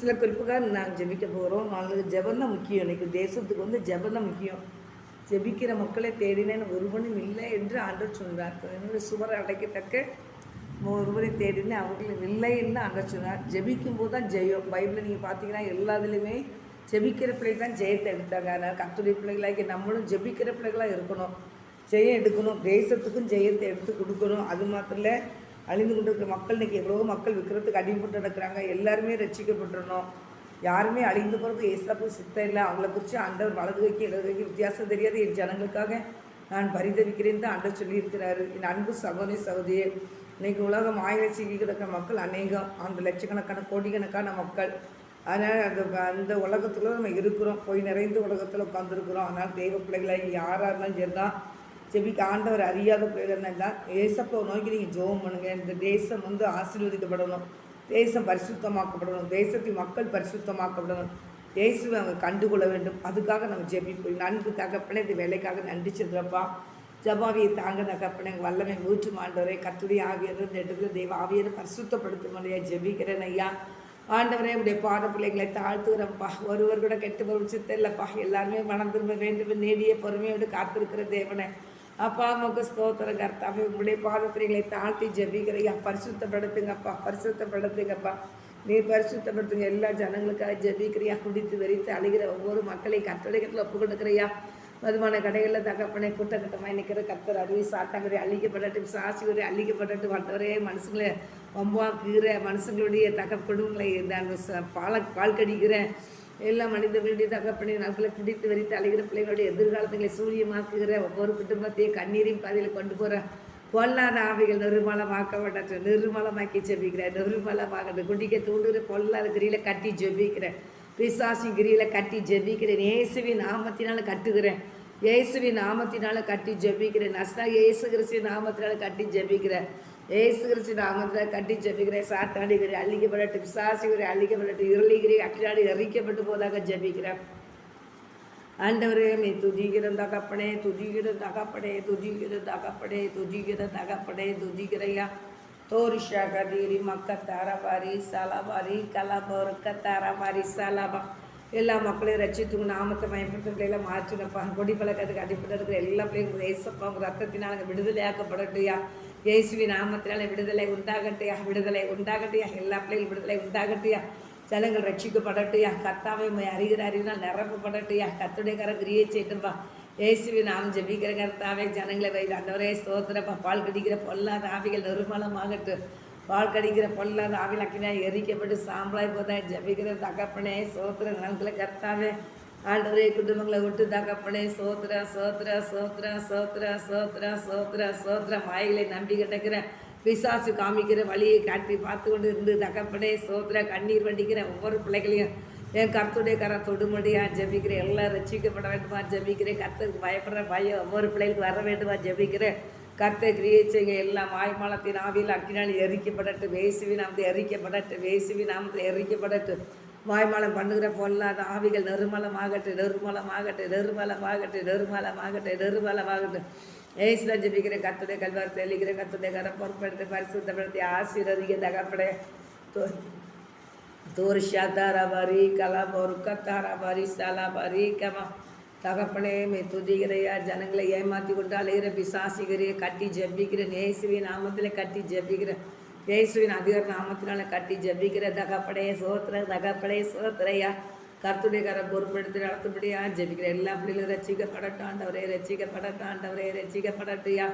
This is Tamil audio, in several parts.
சில குறிப்புக்காக நாங்கள் ஜெபிக்க போகிறோம் அவங்களுக்கு ஜெபம் தான் முக்கியம். இன்னைக்கு தேசத்துக்கு வந்து ஜெபம் தான் முக்கியம். ஜெபிக்கிற மக்களை தேடினேன். ஒருவனும் இல்லை என்று ஆண்டவர் சொன்னார். என்னுடைய சுவரை அடைக்கத்தக்க ஒருவரை தேடினேன். அவர்களும் இல்லை என்று ஆண்டவர் சொன்னார். ஜெபிக்கும் போது தான் ஜெயம். பைபிளில் நீங்கள் பார்த்தீங்கன்னா எல்லாத்துலேயுமே ஜெபிக்கிற பிள்ளைகள் தான் ஜெயத்தை எடுத்தாங்க. அதனால் கத்துடைய பிள்ளைகளாகி நம்மளும் ஜெபிக்கிற பிள்ளைகளாக இருக்கணும். ஜெயம் எடுக்கணும். தேசத்துக்கும் ஜெயத்தை எடுத்து கொடுக்கணும். அது மாத்திரம் இல்லை அழிந்து கொண்டு இருக்கிற மக்கள் இன்றைக்கி எவ்வளோ மக்கள் விற்கிறதுக்கு அடிமைப்பட்டு நடக்கிறாங்க. எல்லாருமே ரட்சிக்கப்பட்டுறணும். யாருமே அழிந்து போகிறது ஏசாப்பு சித்தம் இல்லை. அவங்கள குறித்து ஆண்டவர் வலது வைக்க இடது வைக்க வித்தியாசம் தெரியாது. என் ஜனங்களுக்காக நான் பரிதவிக்கிறேன் தான் ஆண்டவர் சொல்லியிருக்கிறாரு. என் அன்பு சகோதரி சகோதரியே இன்றைக்கி உலகம் ஆயிரம் சிக்கி கிடக்கிற மக்கள் அநேகம். அந்த லட்சக்கணக்கான கோடிக்கணக்கான மக்கள். அதனால் அந்த அந்த உலகத்தில் நம்ம இருக்கிறோம். போய் நிறைந்த உலகத்தில் உட்காந்துருக்குறோம் அதனால் தெய்வ பிள்ளைகளை யாராக இருந்தாலும் சரி தான் ஜெபிக்க ஆண்டவர் அறியாத பிள்ளைகள் ஏசப்போ நோக்கி நீங்கள் ஜோம் பண்ணுங்க. இந்த தேசம் வந்து ஆசீர்வதிக்கப்படணும். தேசம் பரிசுத்தமாக்கப்படணும். தேசத்தை மக்கள் பரிசுத்தமாக்கப்படணும். இயேசுவை அவங்க கண்டுகொள்ள வேண்டும். அதுக்காக நம்ம ஜெபிப்போம். நன்கு தகப்பனே இந்த வேலைக்காக நன்றி சென்றப்பா ஜபாவியை தாங்க தகப்பனே எங்கள் வல்லமை ஊற்று மாண்டவரே கத்துடைய ஆவியர் இந்த இடத்துல தெய்வ ஆவியரை பரிசுத்தப்படுத்தும் ஐயா ஜெபிக்கிறேன் ஐயா. ஆண்டவரே உடைய பாட பிள்ளைங்களை தாழ்த்துகிறப்பா ஒருவர் கூட கெட்டு பொருள் சித்த இல்லைப்பா. எல்லாருமே மனம் திரும்ப வேண்டும். நேடிய பொறுமையோடு காத்திருக்கிற தேவனை. அப்பா அம்மாவுக்கு ஸ்தோத்திர கர்த்தாவே உங்களுடைய பாதத்திரிகளை தாழ்த்தி ஜபிக்கிறையா பரிசுத்தப்படுத்துங்கப்பா பரிசுத்தப்படுத்துங்கப்பா. நீர் பரிசுத்தப்படுத்துங்க. எல்லா ஜனங்களுக்காக ஜபிக்கிறியா குடித்து வெறித்து அழுகிற ஒவ்வொரு மக்களை கத்தடைக்கத்தில் ஒப்பு கொடுக்குறியா மதுமான கடைகளில் தகப்பனை கூட்டக்கட்டமாக நிற்கிற கத்தர் அருவி சாத்தாங்கரை அழிக்கப்படட்டும். சாசி ஒரு அழிக்கப்படட்டும் வந்தவரே மனுஷங்களை வம்பாக்குகிற மனுஷங்களுடைய தக குடும்பங்களை பால பால் கடிக்கிற எல்லா மனிதர்களுடைய தகப்பனை நாட்களை பிடித்து வரித்து அழைகிற பிள்ளைகளுடைய எதிர்காலத்துகளை சூரியமாக்குகிற ஒவ்வொரு குடும்பத்தையும் கண்ணீரையும் பாதையில் கொண்டு போகிற பொல்லாத ஆவிகள் நிர்மலமாக்கப்பட்ட நிர்மலமாக்கி ஜெபிக்கிறேன். நிர்மலமாக குடிக்க தூண்டுகிற பொல்லாத கிரியில கட்டி ஜெபிக்கிறேன். பிசாசி கிரியில கட்டி ஜெபிக்கிறேன். இயேசுவின் நாமத்தினால கட்டுகிறேன். இயேசுவின் நாமத்தினால கட்டி ஜெபிக்கிறேன். நஸ்தா இயேசு கிறிஸ்துவின் நாமத்தினால கட்டி ஜெபிக்கிறேன். ஏசு கிறிஸ்து நாமத்தில் கட்டி ஜெபிக்கிறேன். சாத்தாடிகிற அழிக்கப்படட்டு பிசாசிகிற அழிக்கப்படட்டு இருளிகிரி அக்கிராடி எரிக்கப்பட்டு போதாக ஜபிக்கிறேன். ஆண்டவரே நீ துதிக்கிற தகப்பனே துதிக்கிற தகப்பனே துதிக்கிற தகப்பனே துதிக்கிற தகப்பனே துதிக்கிறையா. தோரிஷா கதீரி மக்க தாரபாரி சலபாரி கலபொருக்க தாரபாரி சலபா. எல்லா மக்களையும் ரசித்து நாமத்தை மயப்பட்ட பிள்ளைகளை மாற்றினப்பா. கொடி பழக்கத்துக்கு அடிப்பட்டு இருக்கிற எல்லா பிள்ளைங்களும் ஏசப்பா உங்கள் ரத்தத்தினால் விடுதலையாக்கப்படட்டுயா இயேசுவி நாமத்தினால விடுதலை உண்டாகட்டையா விடுதலை உண்டாகட்டையா எல்லா பிள்ளைகளும் விடுதலை உண்டாகட்டையா ஜனங்கள் ரட்சிக்கப்படட்டையா கத்தாவை அறிகிற அறிவினால் நிரப்பப்படட்டையா கத்துடைய கரம் கிரியை செய்யட்டும்பா இயேசுவி நாம் ஜெபிக்கிற கர்த்தாவே ஜனங்களை வை அந்தவரே ஸ்தோத்திரப்பா பால் கடிக்கிற பொல்லாத ஆவிகள் நிர்மலமாகட்டும் பால் கடிக்கிற பொல்லாத ஆவியில் அக்கினா எரிக்கப்பட்டு சாம்பலாய் போதா ஜெபிக்கிற தகப்பனே சோத்திர நலங்களை கர்த்தாவே ஆண்டவரே குடும்பங்களை விட்டு தகப்பனே சோத்ரா சோத்ரா சோத்ரா சோத்ரா சோத்ரா சோத்ரா சோத்ரா மாய்களை நம்பி கிடக்கிற பிசாசு காமிக்கிற வழியை காட்டி பார்த்து கொண்டு இருந்து தகப்பனே சோத்ரா கண்ணீர் வண்டிக்கிற ஒவ்வொரு பிள்ளைகளையும் என் கருத்துடைய கரை தொடுமடியா ஜெபிக்கிறேன் எல்லாம் ரசிக்கப்பட வேண்டுமா ஜெபிக்கிறேன் கர்த்தருக்கு பயப்படுற பயம் ஒவ்வொரு பிள்ளைகளுக்கு வர வேண்டுமா ஜெபிக்கிறேன் கத்தை கிரியேச்சைங்க எல்லாம் மாய்மாலத்தின் ஆவியில் அக்கினால் எரிக்கப்படட்டு வேசுவி நாமத்தை எரிக்கப்படட்டு வேசுவி நாமத்தில் எரிக்கப்படட்டு வாய்மாலம் பண்ணுகிற பொல்லாத ஆவிகள் நெருமலமாகட்டு நெருமலமாகட்டு நெருமலமாகட்டு நெருமலமாகட்டு நெருமலமாகட்டு ஏசுல ஜபிக்கிற கத்துடைய கல்வார் தெளிக்கிற கத்துடைய கரம் பொறுப்படுத்தி பரிசுத்தப்படுத்தி ஆசீர்வதிக்க தகப்படைய தோர்ஷா தாராபாரி கலாபொருக்க தாராபாரி சலாபாரி கமா. தகப்பனே மே துதிகிறையா ஜனங்களை ஏமாற்றி கொண்டு அலைகிற பிசாசிகிறைய கட்டி ஜெபிக்கிறேன் இயேசுவின் நாமத்தில் கட்டி ஜபிக்கிறேன். இயேசுவின் அதிகார நாமத்தினால கட்டி ஜபிக்கிற தகப்படைய சோத்திர தகப்படைய சோத்திரையா. கருத்துடைய கரை பொறுப்படுத்தி நடத்துபடியா ஜபிக்கிற எல்லா பிள்ளைகளும் ரசிக்கப்படட்டும் ஆண்டவரே ரசிக்கப்படட்டும் ஆண்டவரே ரசிக்கப்படட்டியா.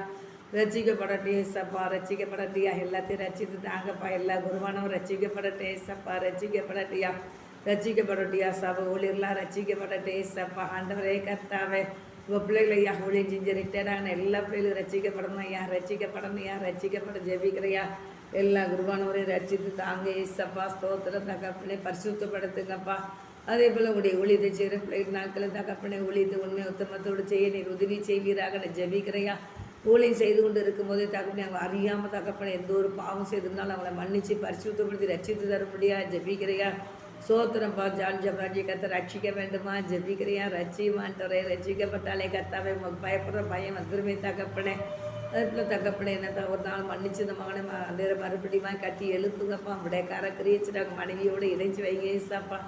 ரசிக்கப்படட்டும் ஏசப்பா ரசிக்கப்படட்டியா. எல்லாத்தையும் ரசித்து தாங்கப்பா. எல்லா குருவானவும் ரசிக்கப்படட்டும் ஏசப்பா ரசிக்கப்படட்டியா. ரசிக்கப்படட்டியா சபை ஊழியர்லாம் ரசிக்கப்படட்டும் ஏசப்பா. ஆண்டவரே கர்த்தாவே. உங்கள் பிள்ளைகளை ஐயா ஊழியம் செஞ்சு ரிட்டையர்டான எல்லா பிள்ளைகளும் ரசிக்கப்படணும் ஐயா ரசிக்கப்படணும் ஐயா ரசிக்கப்பட ஜெபிக்கிறையா எல்லா குருவானவரையும் ரசித்து தாங்க ஏசப்பா ஸ்தோத்திரம் தகப்பனே பரிசுத்தப்படுத்துங்கப்பா அதே போல் உடைய ஊழியத்தை செய்கிற பிள்ளைகள் நாட்களில் தகப்பனை ஊழியத்தை உண்மை உத்தமத்தோடு செய்ய நீர் உதவி செய்வீராக நான் ஜெபிக்கிறையா ஊழியம் செய்து கொண்டு இருக்கும்போதே தகப்பனை அவங்க அறியாமல் தகப்பனை எந்த ஒரு பாவம் செய்திருந்தாலும் அவங்கள மன்னித்து பரிசுத்தப்படுத்தி ரசித்து தரும்படியா ஜெபிக்கிறையா சோத்திரப்பா ஜான் ஜப்ராஜி கத்தை ரட்சிக்க வேண்டுமா? ஜெபிக்கிறியா? ரட்சிமான்றவரே ரட்சிக்கப்பட்டாலே கத்தாவே உங்களுக்கு பயப்படுற பயம் வந்துருமே தகப்பனே. அதுக்குள்ள தகப்பனே என்ன ஒரு நாள் மன்னிச்சு இந்த மகனை நேரம் மறுபடியுமா கட்டி எழுப்புங்கப்பா. விடைக்கார கிரியச்சிட்டாங்க மனைவியோடு இணைச்சி வைங்க ஏசாப்பா.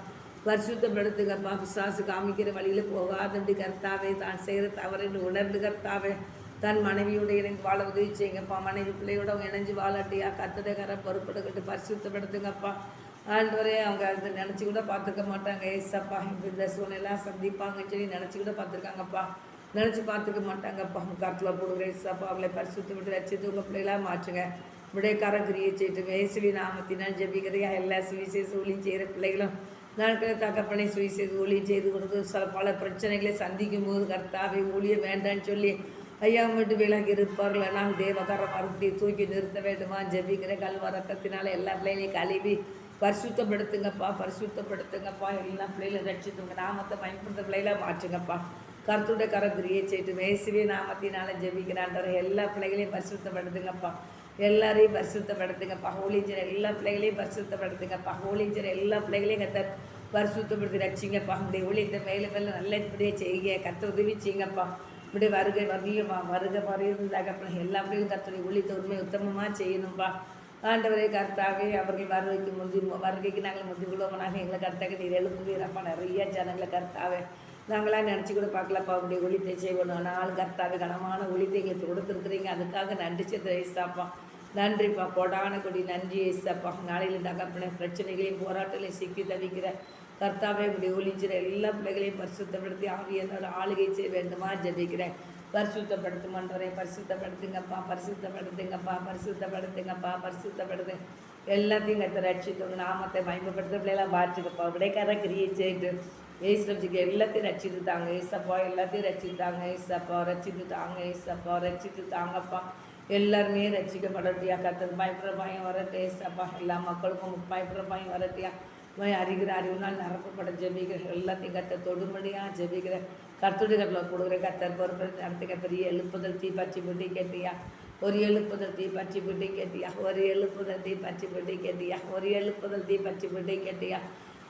பரிசுத்தப்படுத்துங்கப்பா. பிசாசு காமிக்கிற வழியில் போகாதபடி கர்த்தாவே. தான் செய்கிற தவறுன்னு உணர்ந்து கர்த்தாவே. தன் மனைவியோட இணைந்து வாழ உதவி செய்யுங்கப்பா. மனைவி பிள்ளையோட இணைஞ்சு வாழட்டியா கத்துடகர பொறுப்படுக்கிட்டு பரிசுத்தப்படுத்துங்கப்பா. ஆண்டவரே அவங்க அதை நினச்சி கூட பார்த்துக்க மாட்டாங்க. ஏசப்பா இந்த சூழ்நிலாம் சந்திப்பாங்கன்னு சொல்லி நினச்சி கூட பார்த்துருக்காங்கப்பா. நினச்சி பார்த்துக்க மாட்டாங்கப்பா. அவங்க கருத்தில் போடுகிற ஏசப்பா அவளை பரிசுத்து விட்டு ரசித்து உங்கள் பிள்ளைகளாக மாற்றுங்க. விடைக்கார கிரியை செய்து இயேசுவி நாமத்தினால் ஜபிக்கிறையா எல்லா சுவிசேஷ ஒளியும் செய்கிற பிள்ளைகளும் நாட்களை தகப்பனை சுவிசேஷ ஊழியம் செய்து கொடுத்து சில பல பிரச்சனைகளை சந்திக்கும் போது கர்த்தாவை ஊழியம் வேண்டான்னு சொல்லி ஐயா மட்டும் விலகி இருப்பார்கள். நான் தேவகார மறுபடியும் தூக்கி நிறுத்த வேண்டுமா? ஜபிக்கிற கல்வரத்தினால எல்லா பிள்ளைகளையும் கழுவி பரிசுத்தப்படுத்துங்கப்பா பரிசுத்தப்படுத்துங்கப்பா. எல்லா பிள்ளைகளும் ரட்சித்துங்க. நாமத்தை பயன்படுத்த பிள்ளைகளாக மாற்றுங்கப்பா. கருத்துடைய கரத்திரியை செய்து மேசுவே நாமத்தினால ஜெபிக்கிறான்ற எல்லா பிள்ளைகளையும் பரிசுத்தப்படுத்துங்கப்பா. எல்லாரையும் பரிசுத்தப்படுத்துங்கப்பா. ஹோலிஞ்சர் எல்லா பிள்ளைகளையும் பரிசுத்தப்படுத்துங்கப்பா. ஹோலிஞ்சர் எல்லா பிள்ளைகளையும் கத்த பரிசுத்தப்படுத்தி ரட்சிங்கப்பா. உடைய ஊழியத்தை மேலே மேலே நல்லபடியே செய்யுங்க. கத்த உதவி செய்யுங்கப்பா. இப்படி வருகை வரியுமா வருகை வரையிருந்தாங்க எல்லா பிள்ளைகளும் கத்துடைய ஊழியத்தை உண்மை உத்தமமாக செய்யணும்ப்பா ஆண்டவரே கர்த்தாவே அவர்கள் வருகைக்கு முந்தி வருகைக்கு நாங்கள் முந்தி உள்ளவனாக எங்களை கர்த்தாக்க நீர் எழுப்புவீரப்பா நிறைய ஜனங்களை கர்த்தாவே. நாங்களாம் நினச்சி கூட பார்க்கலப்பா அவருடைய ஒளித்தை செய்வோம். நாள் கர்த்தாவே கனமான ஒளித்தை எங்களுக்கு கொடுத்துருக்குறீங்க. அதுக்காக நன்றி சித்திர ஏசாப்பா. நன்றிப்பா கொடான கொடி. நன்றி ஏசாப்பா. நாளையில் தகப்பன பிரச்சனைகளையும் போராட்டங்களையும் சிக்கி தவிக்கிற கர்த்தாவே இப்படி ஒளிஞ்சிற எல்லா பிள்ளைகளையும் பரிசுத்தப்படுத்தி ஆவியனோட ஆளுகை செய்ய வேண்டுமா? ஜபிக்கிறேன். பரிசுத்தப்படுத்துமன்றவரை பரிசுத்தப்படுத்துங்கப்பா பரிசுத்தப்படுத்துங்கப்பா பரிசுத்தப்படுத்துங்கப்பா பரிசுத்தப்படுத்து. எல்லாத்தையும் கத்த ரட்சித்தவங்க நாமத்தை மயமப்படுத்த பிள்ளைலாம் பார்த்துக்கப்பா விடைக்கார கிரியை செய்து ஏசப்ஜிக்கு எல்லாத்தையும் ரட்சித்து தாங்க ஏசப்பா எல்லாத்தையும் ரட்சித்து தாங்க ஏசப்பா ரட்சித்து தாங்க ஏசப்பா ரட்சித்து தாங்கப்பா எல்லாருமே ரட்சிக்கப்படட்டியா கத்தது பயப்படுற பயம் வரட்டு ஏசப்பா எல்லா மக்களுக்கும் பயப்படுற பயம் வரட்டியா போய் அறிகிற அறிவுனால் நிரப்பப்பட ஜெபிக்கிற எல்லாத்தையும் கத்த தொடும்படியாக ஜெபிக்கிற கர்த்துடைய கட்டில் கொடுக்குற கத்தர் பொறுப்பு நடத்துக்க பெரிய எழுப்புதல் தீ பச்சி பிடி கேட்டியா? ஒரு எழுப்புதல் தீ பச்சி பிடி கேட்டியா? ஒரு எழுப்புதல் தீ பச்சி பிடி கேட்டியா? ஒரு எழுப்புதல் தீ பச்சி பிடி கேட்டியா?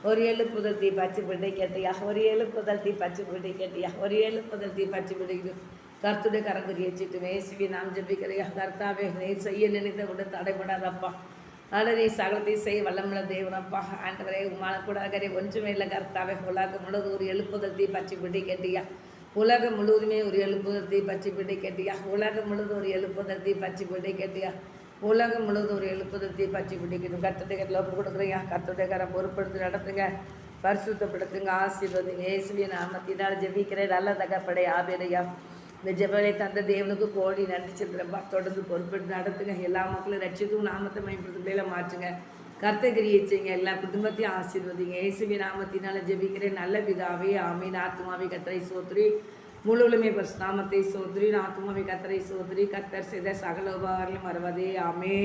ஒரு எழுப்புதல் தீ பச்சி பிடி கேட்டியா? ஒரு எழுப்புதல் தீ பச்சி பிடி கேட்டியா? ஒரு எழுப்புதல் தீ பச்சி பிடிக்கு கர்த்துடைய கரங்குறி வச்சுட்டு மேசுவி நாம் ஜபிக்கிறையா கர்த்தாவே நீர் செய்ய நினைத்த கூட தடைபடாதப்பா. ஆண்டவரே சகலத்தை செய்ய வல்லமுள்ள தேவனப்பா. ஆண்டவரே உமால கூட கரை ஒன்றுமே இல்லை கர்த்தாவே. உலகம் முழுவதும் ஒரு எழுப்புதல் தீ பச்சி பிடி கேட்டியா? உலகம் முழுவதுமே ஒரு எழுப்புதல் தீ பச்சி பிடி கேட்டியா? உலகம் முழுவதும் ஒரு எழுப்புதல் தீ பச்சி பிடி கேட்டியா? உலகம் முழுவதும் ஒரு எழுப்புதல் தீ பச்சி பிடிக்கணும் கர்த்தத்தை கட்டில் ஒப்பு கொடுக்குறீங்க. கர்த்தத்தை கரை பொறுப்படுத்தி நடத்துங்க. பரிசுத்தப்படுத்துங்க. ஆசீர்வதிங்க. இயேசுவின் நாமத்தினால் ஜெபிக்கிறேன். நல்ல தகப்படை ஆபேரையா இந்த ஜெபலை தந்த தேவனுக்கு கோடி நன்றி சந்திரப்பா தொடர்ந்து பொறுப்பெடுத்து நடத்துங்க. எல்லா மக்களும் ரட்சித்தும் நாமத்தை மேம்படுத்துகையில மாற்றுங்க. கர்த்தகிரியை செய்யுங்க. எல்லா குடும்பத்தையும் ஆசீர்வதிங்க. இயேசுவி நாமத்தினால ஜெபிக்கிறேன். நல்ல பிதாவே ஆமீன். ஆத்மாவை கத்தரை சோத்ரி முழுவலுமே பஸ் நாமத்தை சோத்ரி ஆத்மாவை கத்தரை சோத்ரி கத்தர் செய்த சகல உபகாரம் வருவதே. ஆமே